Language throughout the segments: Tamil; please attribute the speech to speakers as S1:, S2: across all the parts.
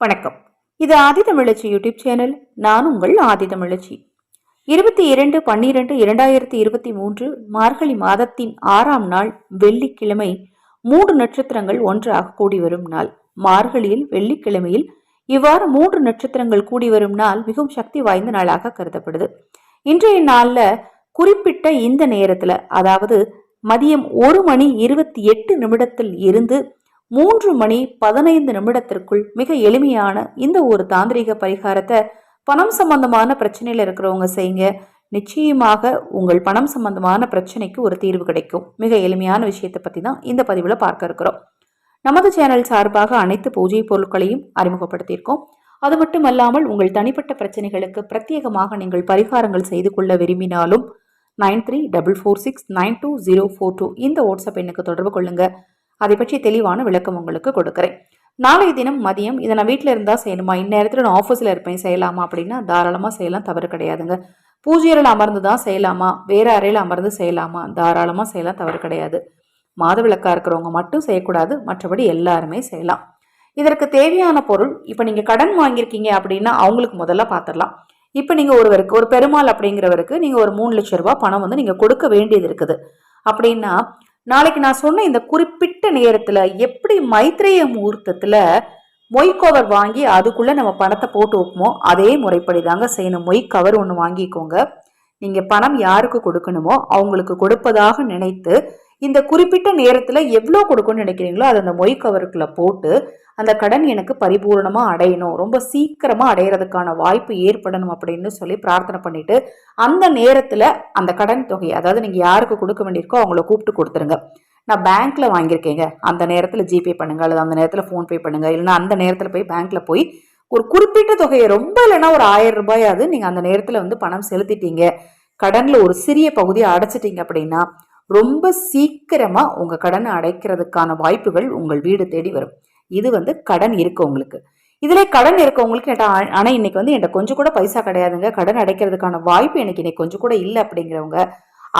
S1: வணக்கம். இது ஆதிதமிழச்சி யூடியூப் சேனல். நான் உங்கள் ஆதிதமிழச்சி இருபத்தி இரண்டு பன்னிரண்டு இரண்டாயிரத்தி இருபத்தி மூன்று மார்கழி மாதத்தின் ஆறாம் நாள் வெள்ளிக்கிழமை மூன்று நட்சத்திரங்கள் ஒன்றாக கூடி வரும் நாள். மார்கழியில் வெள்ளிக்கிழமையில் இவ்வாறு மூன்று நட்சத்திரங்கள் கூடி வரும் நாள் மிகவும் சக்தி வாய்ந்த நாளாக கருதப்படுது. இன்றைய நாளில் குறிப்பிட்ட இந்த நேரத்தில் அதாவது மதியம் ஒரு மணி இருபத்தி எட்டு நிமிடத்தில் இருந்து மூன்று மணி பதினைந்து நிமிடத்திற்குள் மிக எளிமையான இந்த ஒரு தாந்திரிக பரிகாரத்தை பணம் சம்பந்தமான பிரச்சனையில் இருக்கிறவங்க செய்யுங்க. நிச்சயமாக உங்கள் பணம் சம்பந்தமான பிரச்சனைக்கு ஒரு தீர்வு கிடைக்கும். மிக எளிமையான விஷயத்தை பற்றி தான் இந்த பதிவில் பார்க்க இருக்கிறோம். நமது சேனல் சார்பாக அனைத்து பூஜை பொருட்களையும் அறிமுகப்படுத்தியிருக்கோம். அது மட்டுமல்லாமல் உங்கள் தனிப்பட்ட பிரச்சனைகளுக்கு பிரத்யேகமாக நீங்கள் பரிகாரங்கள் செய்து கொள்ள விரும்பினாலும் nine three double four six nine two zero four two இந்த வாட்ஸ்அப் எண்ணுக்கு தொடர்பு கொள்ளுங்கள் அதை பற்றி தெளிவான விளக்கம் உங்களுக்கு கொடுக்குறேன். நாளைய தினம் மதியம் இதை நான் வீட்டில் இருந்தால் செய்யணுமா? இந்நேரத்தில் நான் ஆஃபீஸில் இருப்பேன். செய்யலாமா அப்படின்னா தாராளமாக செய்யலாம். தவறு கிடையாதுங்க. பூஜையரில் அமர்ந்து தான் செய்யலாமா? வேறு அறையில் அமர்ந்து செய்யலாமா? தாராளமாக செய்யலாம். தவறு கிடையாது. மாதவிளக்காக இருக்கிறவங்க மட்டும் செய்யக்கூடாது. மற்றபடி எல்லாருமே செய்யலாம். இதற்கு தேவையான பொருள் இப்போ நீங்கள் கடன் வாங்கியிருக்கீங்க அப்படின்னா அவங்களுக்கு முதல்ல பார்த்துடலாம் இப்போ நீங்கள் ஒருவருக்கு ஒரு பெருமாள் அப்படிங்கிறவருக்கு நீங்கள் ஒரு மூணு லட்ச ரூபா பணம் வந்து நீங்கள் கொடுக்க வேண்டியது இருக்குது. அப்படின்னா நாளைக்கு நான் சொன்ன இந்த குறிப்பிட்ட நேரத்தில் எப்படி மைத்ரேய முகூர்த்தத்துல மொய் கவர் வாங்கி அதுக்குள்ளே நம்ம பணத்தை போட்டு வைப்போமோ அதே முறைப்படி தாங்க செய்யணும். மொய் கவர் ஒன்று வாங்கிக்கோங்க. நீங்கள் பணம் யாருக்கு கொடுக்கணுமோ அவங்களுக்கு கொடுப்பதாக நினைத்து இந்த குறிப்பிட்ட நேரத்தில் எவ்வளோ கொடுக்கணும்னு நினைக்கிறீங்களோ அதை அந்த மொய் கவருக்குள்ளே போட்டு அந்த கடன் எனக்கு பரிபூர்ணமாக அடையணும் ரொம்ப சீக்கிரமாக அடையிறதுக்கான வாய்ப்பு ஏற்படணும் அப்படின்னு சொல்லி பிரார்த்தனை பண்ணிட்டு அந்த நேரத்தில் அந்த கடன் தொகை அதாவது நீங்கள் யாருக்கு கொடுக்க வேண்டியிருக்கோ அவங்கள கூப்பிட்டு கொடுத்துருங்க. நான் பேங்க்கில் வாங்கியிருக்கேங்க. அந்த நேரத்தில் ஜிபே பண்ணுங்கள் அல்லது அந்த நேரத்தில் ஃபோன்பே பண்ணுங்கள் இல்லைன்னா அந்த நேரத்தில் போய் பேங்க்கில் போய் ஒரு குறிப்பிட்ட தொகையை ரொம்ப இல்லைன்னா ஒரு ஆயிரம் ரூபாயாவது நீங்கள் அந்த நேரத்தில் வந்து பணம் செலுத்திட்டீங்க. கடனில் ஒரு சிறிய பகுதியை அடைச்சிட்டீங்க அப்படின்னா ரொம்ப சீக்கிரமாக உங்கள் கடனை அடைக்கிறதுக்கான வாய்ப்புகள் உங்கள் வீடு தேடி வரும். இது வந்து கடன் இருக்கு உங்களுக்கு. இதில் கடன் இருக்கவங்களுக்கு என்கிட்ட ஆனால் இன்னைக்கு வந்து என்கிட்ட கொஞ்சம் கூட பைசா கிடையாதுங்க. கடன் அடைக்கிறதுக்கான வாய்ப்பு எனக்கு இன்னைக்கு கொஞ்சம் கூட இல்லை அப்படிங்கிறவங்க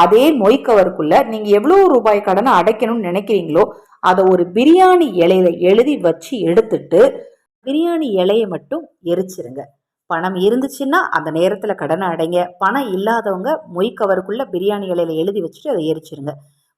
S1: அதே மொய் கவருக்குள்ள நீங்கள் எவ்வளோ ரூபாய் கடனை அடைக்கணும்னு நினைக்கிறீங்களோ அதை ஒரு பிரியாணி இலையில எழுதி வச்சு எடுத்துட்டு பிரியாணி இலையை மட்டும் எரிச்சிருங்க. பணம் இருந்துச்சுன்னா அந்த நேரத்தில் கடனை அடைங்க. பணம் இல்லாதவங்க மொய் கவருக்குள்ளே பிரியாணி இலையில எழுதி வச்சுட்டு அதை எரிச்சிருங்க.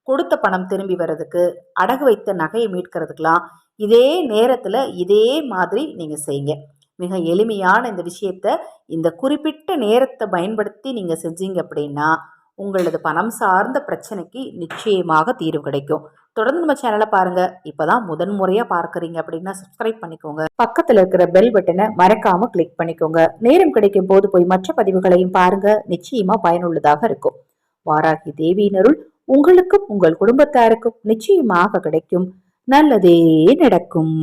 S1: கொடுத்த பணம் திரும்பி வர்றதுக்கு அடகு வைத்த நகையை மீட்கிறதுக்கெலாம் இதே நேரத்தில் இதே மாதிரி நீங்கள் செய்யுங்க. மிக எளிமையான இந்த விஷயத்த இந்த குறிப்பிட்ட நேரத்தை பயன்படுத்தி நீங்கள் செஞ்சீங்க அப்படின்னா உங்களது பணம் சார்ந்த பிரச்சனைக்கு நிச்சயமாக தீர்வு கிடைக்கும். தொடர்ந்து நம்ம சேனலை பாருங்க. இப்பதான் முதன் முறையா பார்க்குறீங்க அப்படின்னா சப்ஸ்கிரைப் பண்ணிக்கோங்க. பக்கத்துல இருக்கிற பெல் பட்டனை மறக்காம கிளிக் பண்ணிக்கோங்க. நேரம் கிடைக்கும் போது போய் மற்ற பதிவுகளையும் பாருங்க. நிச்சயமா பயனுள்ளதாக இருக்கும். வாராகி தேவியினருள் உங்களுக்கும் உங்கள் குடும்பத்தாருக்கும் நிச்சயமாக கிடைக்கும். நல்லதே நடக்கும்.